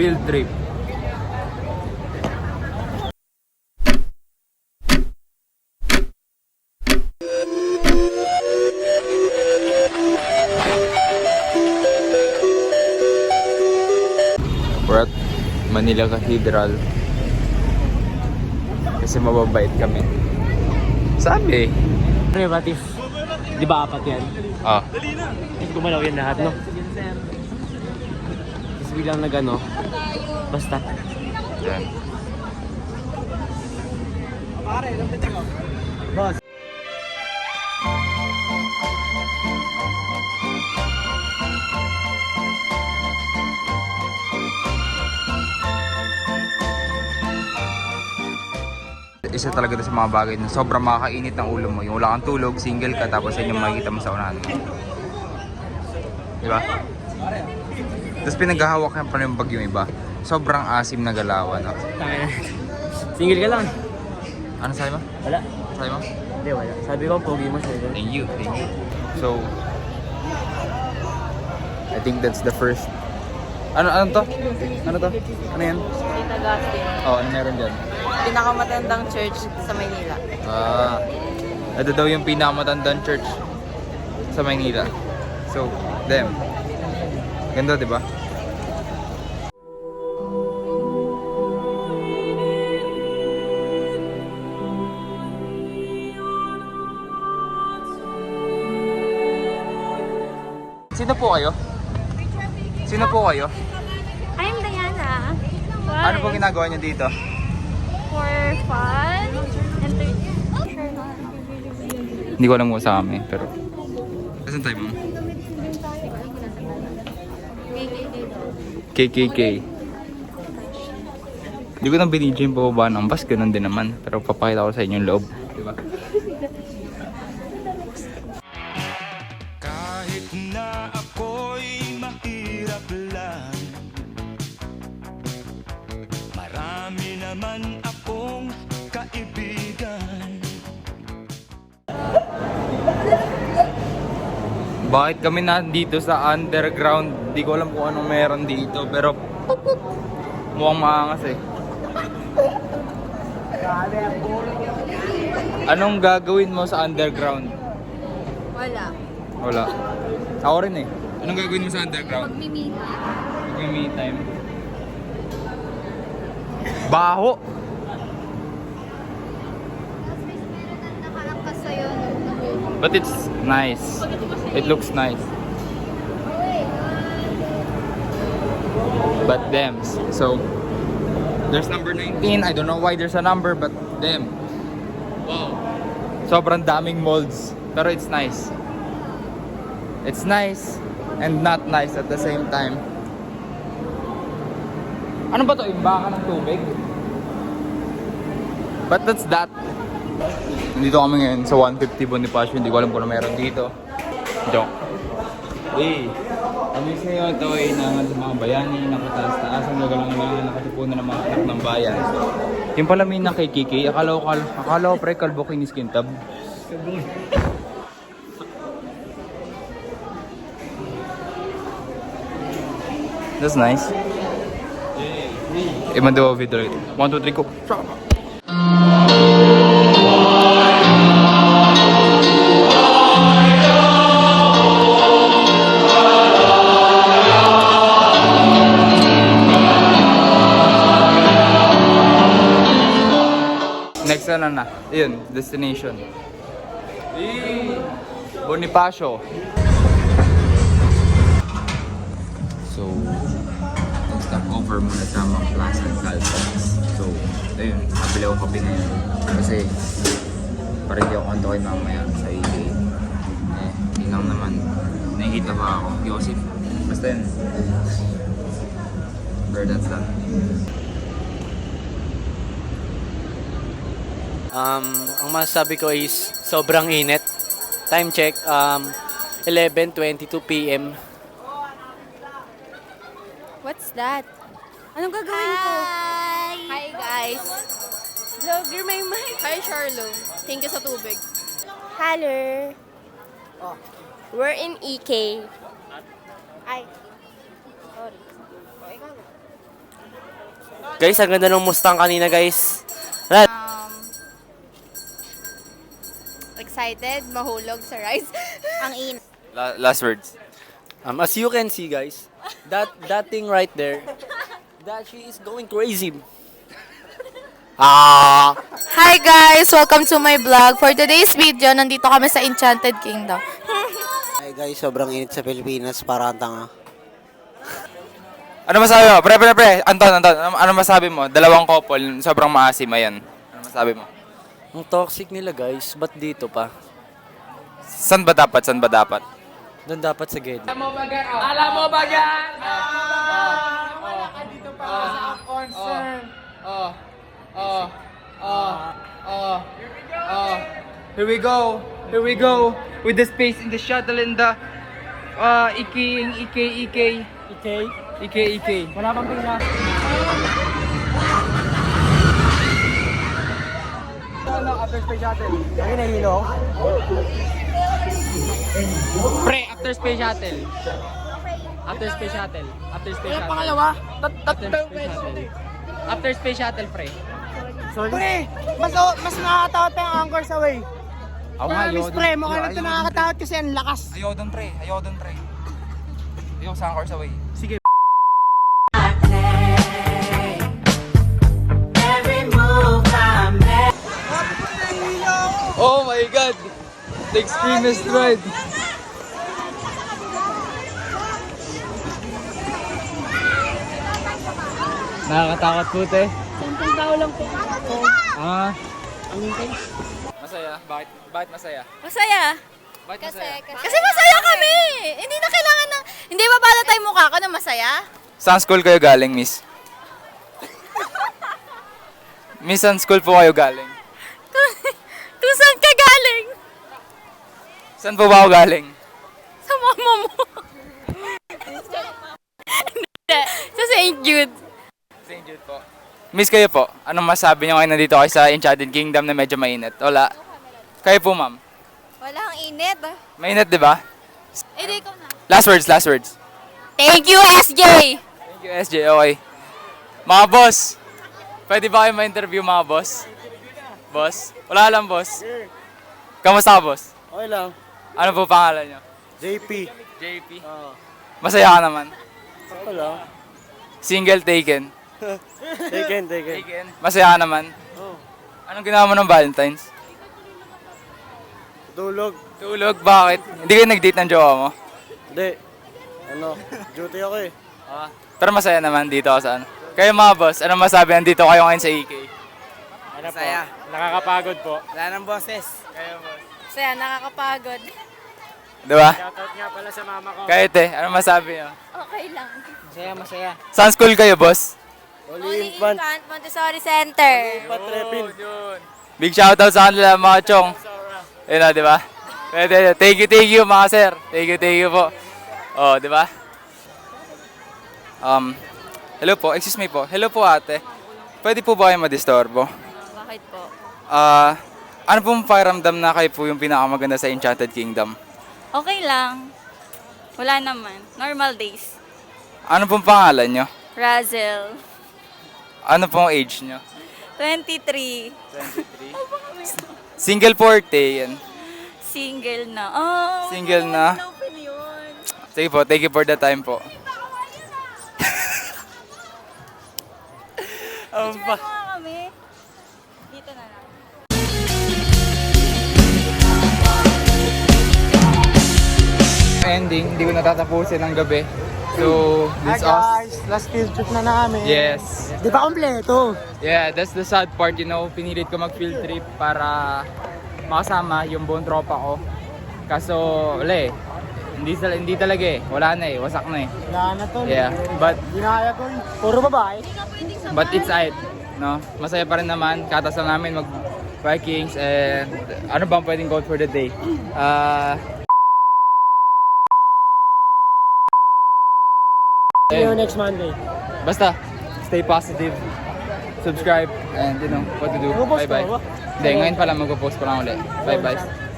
Field trip. We're at Manila Cathedral. Kasi mababait kami. Sabi. Ano yung batis? Di ba apat yan? Ah. Gumalaw yan lahat, no? Tapos biglang nag ano, basta. Yan. Boss. Isa talaga ito sa mga bagay na sobrang makakainit ng ulo mo. Yung wala kang tulog, single ka, tapos yun yung makikita mo sa unahan mo. Di ba? Tapos pinaghahawak ka pa yung bag yung iba. Sobrang asim na galawan. No? Tangina. Single ka lang. Ano sabi mo? Wala. Sabi mo? Hindi, wala. Sabi ko, pogi mo siya. Thank you, thank you. So, I think that's the first. Ano, ano to? Ano to? Ano yan? St. Augustine. Oh, ano meron dyan? Pinakamatandang church sa Maynila. Ah, ito daw yung pinakamatandang church sa Maynila. So, them. Ganda, di ba? Sino po kayo? Sino po kayo? I'm Diana. Why? Ano po ginagawa niyo dito? For fun. Na. Hindi ko alam kung sa kami, pero... Saan tayo, ma'am? KKK. Hindi ko na binidyo yung bababa ng bus, ganun din naman. Pero papakita ko sa inyo yung loob. Diba? Bakit kami nandito sa underground? Di ko alam kung anong meron dito, pero mukhang maangas eh. Anong gagawin mo sa underground? Wala. Wala. Ako rin eh. Anong gagawin mo sa underground? Mimi. Mag-me time. Baho! Nakarangkas sa'yo. But it's nice. It looks nice. But them. So, there's number 19. I don't know why there's a number, but them. Wow. Sobrang daming molds. Pero it's nice. It's nice and not nice at the same time. Ano ba to? Imbakan ng tubig? But that's that. Nandito kami ngayon sa 150 Bonifacio. Hindi ko alam kung ano meron dito. Joke. Hey, kami sa iyo ito ay inangan sa mga bayani, nakataas-taas ang gagalang-galangan, nakatipunan ng mga anak ng bayan. Yung pala may nakikiki, akala ko, akala, ko pre kalbo kinis kintab. That's nice. Eh, mando video ulit. 1, 2, 3, go. Next na na. Ayun, destination. Bonifacio. So, stop over muna sa mga Plaza Caltex. So, ayun, nabili ako kape ngayon. Kasi, parang hindi ako kantokin mamaya sa EJ. Eh, yun lang naman. Nakikita ba ako? Yosef. Basta yun. Where that's that. Um, ang masasabi ko is sobrang init. Time check, um, 11.22 p.m. What's that? Anong gagawin ko? Hi! Hi guys. Vlogger may mic. Hi Charlo. Thank you sa tubig. Hello. We're in EK. Ay. Sorry. Guys, ang ganda ng Mustang kanina, guys. Rad. Excited, mahulog sa rice. Ang in. La- last words. Um, as you can see, guys, that that thing right there, that she is going crazy. Ah! Hi guys! Welcome to my vlog. For today's video, nandito kami sa Enchanted Kingdom. Ay guys, sobrang init sa Pilipinas, parang tanga. Ano masabi mo? Pre, pre, pre. Anton, Anton. Ano, ano masabi mo? Dalawang couple, sobrang maasim. Ayan. Ano masabi mo? Ang toxic nila, guys. Ba't dito pa? San ba dapat? San ba dapat? Doon dapat sa gate. Here we go. Here we go. With the space in the shuttle and the uh, iking, ike, ike. Ike? Ike, ike. Wala pang pina. After space shuttle. Ay, nahilo. Pre, after space shuttle. After space shuttle. After space shuttle. pangalawa? After space shuttle. After space shuttle, pre. Pre, mas, mas nakakatakot pa yung anchor sa way. Ako nga, ayaw pre, dun- mukha ayaw na ito nakakatakot kasi ang lakas. Ayaw doon, pre. Ayaw doon, pre. Ayaw sa Anchor sa way. The extremist ride! Nakakatakot po, te. Sampung tao lang po. Ah. Masaya? Bakit, bakit masaya? Masaya. Bakit Kasi, masaya? kasi, kasi masaya kami. Hindi na kailangan ng, hindi ba pala tayo mukha ka na masaya? Saan school kayo galing, miss? miss, saan school po kayo galing? Kung saan ka? Saan po ba ako galing? Sa mama mo. Hindi. Sa St. Jude. St. Jude po. Miss kayo po, anong masabi niyo ngayon nandito kayo sa Enchanted Kingdom na medyo mainit? Wala. Kayo po, ma'am. Walang init. Mainit, di ba? Eh, di ikaw na. Last words, last words. Thank you, SJ! Thank you, SJ. Okay. Mga boss, pwede ba kayo ma-interview mga boss? Boss? Wala lang, boss. Kamusta ka, boss? Okay lang. Ano po pangalan niyo? JP. JP. Masaya ka naman. Okay lang. Single taken. Taken, taken. Taken. Masaya ka naman. Anong ginawa mo ng Valentine's? Tulog. Tulog, bakit? Hindi kayo nag-date ng jowa mo? Hindi. Ano, duty ako eh. Pero masaya naman dito ako sa ano. Kayo mga boss, ano masabi? Nandito kayo ngayon sa EK. Saya. Nakakapagod po. Wala nang boses. Saya, nakakapagod. Di ba? Shoutout nga pala sa mama ko. Kayo te, ano masabi nyo? Okay lang. Masaya, masaya. Saan school kayo, boss? Holy Infant. Montessori Center. Patrepin. Big shoutout sa kanila mga chong. Yun o, di ba? Pwede, thank you, thank you mga sir. Thank you, thank you po. Oh, di ba? Um, hello po, excuse me po. Hello po ate. Pwede po ba kayo madistorbo? Bakit po? Ah, ano pong pakiramdam na kayo po yung pinakamaganda sa Enchanted Kingdom? Okay lang. Wala naman. Normal days. Ano pong pangalan nyo? Razel. Ano pong age nyo? 23. Single po or te? Yan. Single na. Oh, Single na? open yun. Sige po, thank you for the time po. Um, Picture mo nga kami. Dito na lang. Ending, hindi ko natatapusin ng gabi. So, Hi this us. guys, last field trip na namin. Yes. Di ba kompleto? Yeah, that's the sad part, you know. Pinilit ko mag-field trip para makasama yung buong tropa ko. Kaso, wala eh. Hindi, hindi talaga eh. Wala na eh. Wasak na eh. Wala na to. Yeah, but Di na kaya to. eh. Puro babae. but it's it. No? Masaya pa rin naman. Katas lang namin mag Vikings and ano bang pwedeng goal for the day? Ah, See you next Monday. Basta, stay positive, subscribe, and you know what to do. Bye-bye. Hindi, ngayon pa lang magpo-post ko lang ulit. Bye-bye.